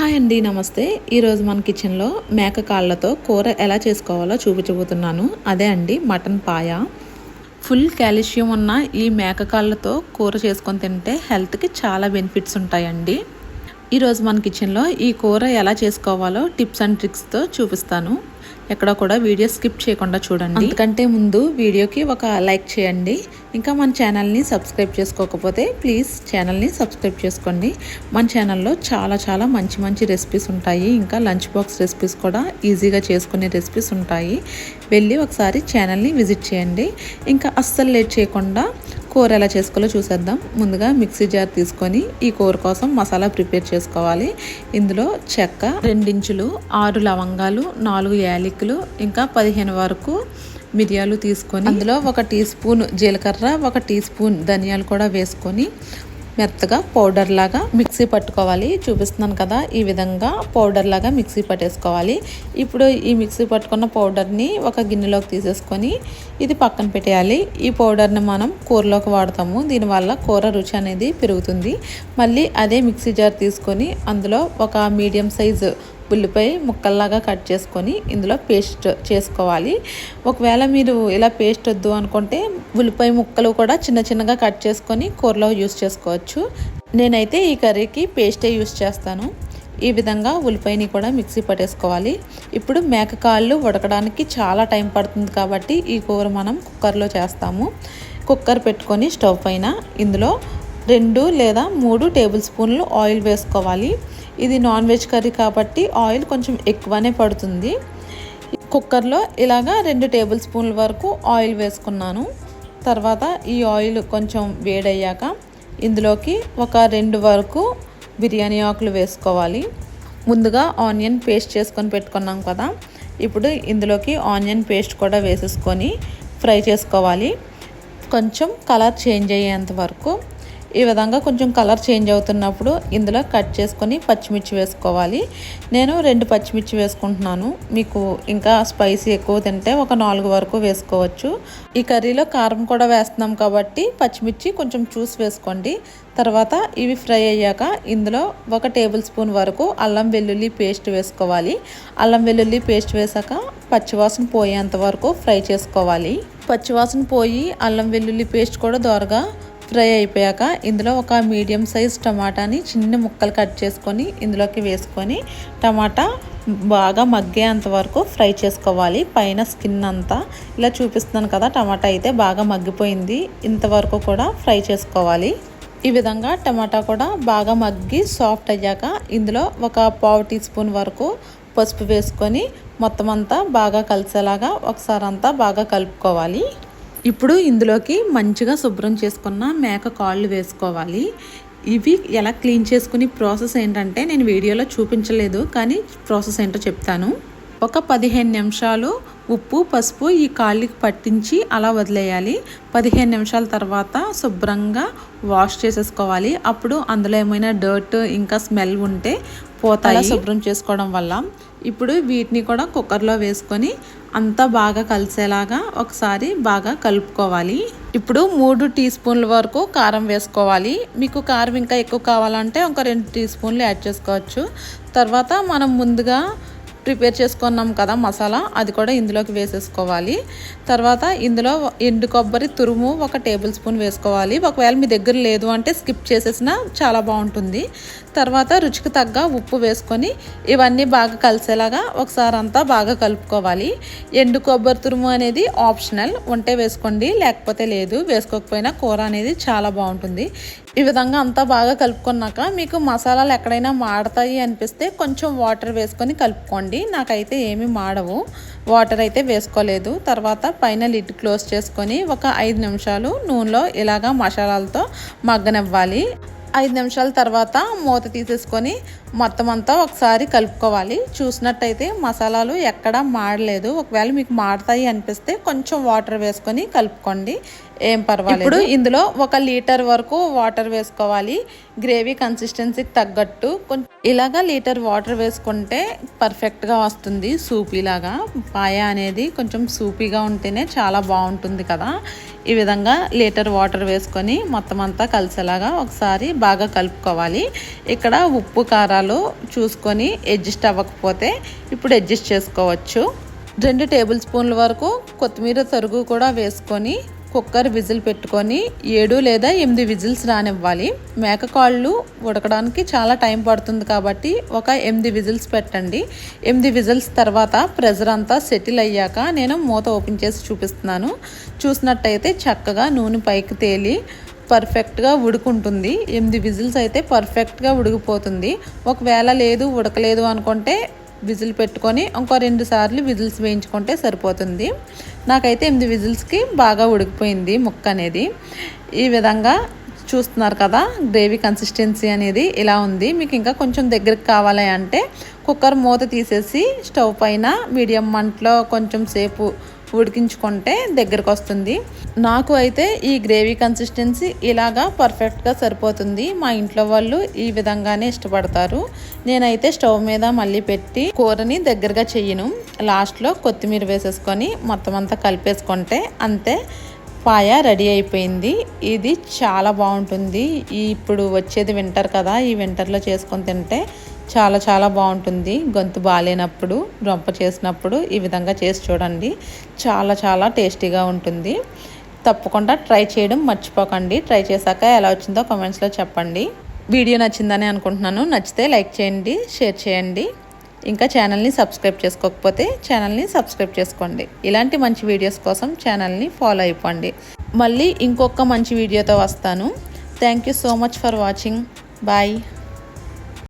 Hi అండి నమస్తే. ఈరోజు మన కిచెన్లో మేక కాళ్ళతో కూర ఎలా చేసుకోవాలో చూపించబోతున్నాను. అదే అండి మటన్ పాయ. ఫుల్ కాల్షియం ఉన్న ఈ మేక కాళ్ళతో కూర చేసుకొని తింటే హెల్త్కి చాలా బెనిఫిట్స్ ఉంటాయండి. ఈరోజు మన కిచెన్లో ఈ కూర ఎలా చేసుకోవాలో టిప్స్ అండ్ ట్రిక్స్తో చూపిస్తాను. ఎక్కడ కూడా వీడియో స్కిప్ చేయకుండా చూడండి. అందుకంటే ముందు వీడియోకి ఒక లైక్ చేయండి. ఇంకా మన ఛానల్ని సబ్స్క్రైబ్ చేసుకోకపోతే ప్లీజ్ ఛానల్ని సబ్స్క్రైబ్ చేసుకోండి. మన ఛానల్లో చాలా చాలా మంచి మంచి రెసిపీస్ ఉంటాయి. ఇంకా లంచ్ బాక్స్ రెసిపీస్ కూడా ఈజీగా చేసుకునే రెసిపీస్ ఉంటాయి. వెళ్ళి ఒకసారి ఛానల్ని విజిట్ చేయండి. ఇంకా అస్సలు లేట్ చేయకుండా కూర ఎలా చేసుకోవాలో చూసేద్దాం. ముందుగా మిక్సీ జార్ తీసుకొని ఈ కూర కోసం మసాలా ప్రిపేర్ చేసుకోవాలి. ఇందులో చెక్క రెండించులు ఆరు లవంగాలు నాలుగు యాలకులు ఇంకా పదిహేను వరకు మిరియాలు తీసుకొని అందులో ఒక టీ స్పూన్ జీలకర్ర ఒక టీ స్పూన్ ధనియాలు కూడా వేసుకొని మెత్తగా పౌడర్ లాగా మిక్సీ పట్టుకోవాలి. చూపిస్తున్నాను కదా ఈ విధంగా పౌడర్ లాగా మిక్సీ పట్టేసుకోవాలి. ఇప్పుడు ఈ మిక్సీ పట్టుకున్న పౌడర్ని ఒక గిన్నెలోకి తీసేసుకొని ఇది పక్కన పెట్టేయాలి. ఈ పౌడర్ని మనం కూరలోకి వాడతాము. దీనివల్ల కూర రుచి అనేది పెరుగుతుంది. మళ్ళీ అదే మిక్సీ జార్ తీసుకొని అందులో ఒక మీడియం సైజు ఉల్లిపాయ ముక్కల్లాగా కట్ చేసుకొని ఇందులో పేస్ట్ చేసుకోవాలి. ఒకవేళ మీరు ఇలా పేస్ట్ వద్దు అనుకుంటే ఉల్లిపాయ ముక్కలు కూడా చిన్న చిన్నగా కట్ చేసుకొని కూరలో యూస్ చేసుకోవచ్చు. నేనైతే ఈ కర్రీకి పేస్టే యూస్ చేస్తాను. ఈ విధంగా ఉల్లిపాయని కూడా మిక్సీ పట్టేసుకోవాలి. ఇప్పుడు మేక కాళ్ళు ఉడకడానికి చాలా టైం పడుతుంది కాబట్టి ఈ కూర మనం కుక్కర్లో చేస్తాము. కుక్కర్ పెట్టుకొని స్టవ్ పైన ఇందులో రెండు లేదా మూడు టేబుల్ స్పూన్లు ఆయిల్ వేసుకోవాలి. ఇది నాన్ వెజ్ కర్రీ కాబట్టి ఆయిల్ కొంచెం ఎక్కువనే పడుతుంది. కుక్కర్లో ఇలాగా రెండు టేబుల్ స్పూన్ల వరకు ఆయిల్ వేసుకున్నాను. తర్వాత ఈ ఆయిల్ కొంచెం వేడయ్యాక ఇందులోకి ఒక రెండు వరకు బిర్యానీ ఆకులు వేసుకోవాలి. ముందుగా ఆనియన్ పేస్ట్ చేసుకొని పెట్టుకున్నాం కదా. ఇప్పుడు ఇందులోకి ఆనియన్ పేస్ట్ కూడా వేసేసుకొని ఫ్రై చేసుకోవాలి. కొంచెం కలర్ చేంజ్ అయ్యేంత వరకు ఈ విధంగా కొంచెం కలర్ చేంజ్ అవుతున్నప్పుడు ఇందులో కట్ చేసుకొని పచ్చిమిర్చి వేసుకోవాలి. నేను రెండు పచ్చిమిర్చి వేసుకుంటున్నాను. మీకు ఇంకా స్పైసీ ఎక్కువ తింటే ఒక నాలుగు వరకు వేసుకోవచ్చు. ఈ కర్రీలో కారం కూడా వేస్తున్నాం కాబట్టి పచ్చిమిర్చి కొంచెం చూసి వేసుకోండి. తర్వాత ఇవి ఫ్రై అయ్యాక ఇందులో ఒక టేబుల్ స్పూన్ వరకు అల్లం వెల్లుల్లి పేస్ట్ వేసుకోవాలి. అల్లం వెల్లుల్లి పేస్ట్ వేసాక పచ్చివాసన పోయేంత వరకు ఫ్రై చేసుకోవాలి. పచ్చివాసన పోయి అల్లం వెల్లుల్లి పేస్ట్ కూడా దోరగా ఫ్రై అయిపోయాక ఇందులో ఒక మీడియం సైజ్ టమాటాని చిన్న ముక్కలు కట్ చేసుకొని ఇందులోకి వేసుకొని టమాటా బాగా మగ్గేంత వరకు ఫ్రై చేసుకోవాలి. పైన స్కిన్ అంతా. ఇలా చూపిస్తున్నాను కదా టమాటా అయితే బాగా మగ్గిపోయింది. ఇంతవరకు కూడా ఫ్రై చేసుకోవాలి. ఈ విధంగా టమాటా కూడా బాగా మగ్గి సాఫ్ట్ అయ్యాక ఇందులో ఒక పావు టీ స్పూన్ వరకు పసుపు వేసుకొని మొత్తం అంతా బాగా కలిసేలాగా ఒకసారి అంతా బాగా కలుపుకోవాలి. ఇప్పుడు ఇందులోకి మంచిగా శుభ్రం చేసుకున్న మేక కాళ్ళు వేసుకోవాలి. ఇవి ఎలా క్లీన్ చేసుకుని ప్రాసెస్ ఏంటంటే నేను వీడియోలో చూపించలేదు కానీ ప్రాసెస్ ఏంటో చెప్తాను. ఒక పదిహేను నిమిషాలు ఉప్పు పసుపు ఈ కాళ్ళకి పట్టించి అలా వదిలేయాలి. పదిహేను నిమిషాల తర్వాత శుభ్రంగా వాష్ చేసేసుకోవాలి. అప్పుడు అందులో ఏమైనా డర్ట్ ఇంకా స్మెల్ ఉంటే పోతాయి. శుభ్రం చేసుకోవడం వల్ల ఇప్పుడు వీటిని కూడా కుక్కర్లో వేసుకొని అంతా బాగా కలిసేలాగా ఒకసారి బాగా కలుపుకోవాలి. ఇప్పుడు మూడు టీ స్పూన్ల వరకు కారం వేసుకోవాలి. మీకు కారం ఇంకా ఎక్కువ కావాలంటే ఒక రెండు టీ స్పూన్లు యాడ్ చేసుకోవచ్చు. తర్వాత మనం ముందుగా ప్రిపేర్ చేసుకున్నాం కదా మసాలా అది కూడా ఇందులోకి వేసేసుకోవాలి. తర్వాత ఇందులో ఎండు కొబ్బరి తురుము ఒక టేబుల్ స్పూన్ వేసుకోవాలి. ఒకవేళ మీ దగ్గర లేదు అంటే స్కిప్ చేసేసినా చాలా బాగుంటుంది. తర్వాత రుచికి తగ్గ ఉప్పు వేసుకొని ఇవన్నీ బాగా కలిసేలాగా ఒకసారి అంతా బాగా కలుపుకోవాలి. ఎండు కొబ్బరి తురుము అనేది ఆప్షనల్ ఉంటే వేసుకోండి లేకపోతే లేదు. వేసుకోకపోయినా కూర అనేది చాలా బాగుంటుంది. ఈ విధంగా అంతా బాగా కలుపుకున్నాక మీకు మసాలాలు ఎక్కడైనా మాడతాయి అనిపిస్తే కొంచెం వాటర్ వేసుకొని కలుపుకోండి. నాకైతే ఏమీ మాడవు. వాటర్ అయితే వేసుకోలేదు. తర్వాత పైన లిడ్ క్లోజ్ చేసుకొని ఒక ఐదు నిమిషాలు నూనెలో ఇలాగా మసాలాలతో మగ్గనివ్వాలి. ఐదు నిమిషాల తర్వాత మూత తీసేసుకొని మొత్తం అంతా ఒకసారి కలుపుకోవాలి. చూసినట్టయితే మసాలాలు ఎక్కడ మాడలేదు. ఒకవేళ మీకు మాడతాయి అనిపిస్తే కొంచెం వాటర్ వేసుకొని కలుపుకోండి. ఏం పర్వాలేదు. ఇప్పుడు ఇందులో ఒక లీటర్ వరకు వాటర్ వేసుకోవాలి. గ్రేవీ కన్సిస్టెన్సీకి తగ్గట్టు కొంచెం ఇలాగా లీటర్ వాటర్ వేసుకుంటే పర్ఫెక్ట్గా వస్తుంది సూపీలాగా పాయ అనేది కొంచెం సూపీగా ఉంటేనే చాలా బాగుంటుంది కదా. ఈ విధంగా లీటర్ వాటర్ వేసుకొని మొత్తం అంతా కలిసేలాగా ఒకసారి బాగా కలుపుకోవాలి. ఇక్కడ ఉప్పు కారాలు పడాలో చూసుకొని అడ్జస్ట్ అవ్వకపోతే ఇప్పుడు అడ్జస్ట్ చేసుకోవచ్చు. రెండు టేబుల్ స్పూన్ల వరకు కొత్తిమీర తరుగు కూడా వేసుకొని కుక్కర్ విజిల్ పెట్టుకొని ఏడు లేదా ఎనిమిది విజిల్స్ రానివ్వాలి. మేకకాళ్ళు ఉడకడానికి చాలా టైం పడుతుంది కాబట్టి ఒక ఎనిమిది విజిల్స్ పెట్టండి. ఎనిమిది విజిల్స్ తర్వాత ప్రెజర్ అంతా సెటిల్ అయ్యాక నేను మూత ఓపెన్ చేసి చూపిస్తున్నాను. చూసినట్టయితే చక్కగా నూనె పైకి తేలి పర్ఫెక్ట్గా ఉడుకుంటుంది. ఎనిమిది విజిల్స్ అయితే పర్ఫెక్ట్గా ఉడికిపోతుంది ఒకవేళ లేదు ఉడకలేదు అనుకుంటే విజిల్ పెట్టుకొని ఇంకో రెండు సార్లు విజిల్స్ వేయించుకుంటే సరిపోతుంది. నాకైతే ఎనిమిది విజిల్స్కి బాగా ఉడికిపోయింది ముక్క అనేది. ఈ విధంగా చూస్తున్నారు కదా గ్రేవీ కన్సిస్టెన్సీ అనేది ఇలా ఉంది. మీకు ఇంకా కొంచెం దగ్గరికి కావాలి అంటే కుక్కర్ మూత తీసేసి స్టవ్ పైన మీడియం మంటలో కొంచెం సేపు ఉడికించుకుంటే దగ్గరకు వస్తుంది. నాకు అయితే ఈ గ్రేవీ కన్సిస్టెన్సీ ఇలాగా పర్ఫెక్ట్గా సరిపోతుంది. మా ఇంట్లో వాళ్ళు ఈ విధంగానే ఇష్టపడతారు. నేనైతే స్టవ్ మీద మళ్ళీ పెట్టి కూరని దగ్గరగా చెయ్యను లాస్ట్లో కొత్తిమీర వేసేసుకొని మొత్తం అంతా కలిపేసుకుంటే అంతే పాయ రెడీ అయిపోయింది. ఇది చాలా బాగుంటుంది. ఇప్పుడు వచ్చేది వింటర్ కదా ఈ వింటర్లో చేసుకొని తింటే చాలా చాలా బాగుంటుంది. గొంతు బాగాలేనప్పుడు రొంప చేసినప్పుడు ఈ విధంగా చేసి చూడండి. చాలా చాలా టేస్టీగా ఉంటుంది. తప్పకుండా ట్రై చేయడం మర్చిపోకండి. ట్రై చేశాక ఎలా వచ్చిందో కామెంట్స్లో చెప్పండి. వీడియో నచ్చిందని అనుకుంటున్నాను. నచ్చితే లైక్ చేయండి షేర్ చేయండి. ఇంకా ఛానల్ని సబ్స్క్రైబ్ చేసుకోకపోతే ఛానల్ని సబ్స్క్రైబ్ చేసుకోండి. ఇలాంటి మంచి వీడియోస్ కోసం ఛానల్ని ఫాలో అయిపోండి. మళ్ళీ ఇంకొక మంచి వీడియోతో వస్తాను. Thank you so much for watching. Bye.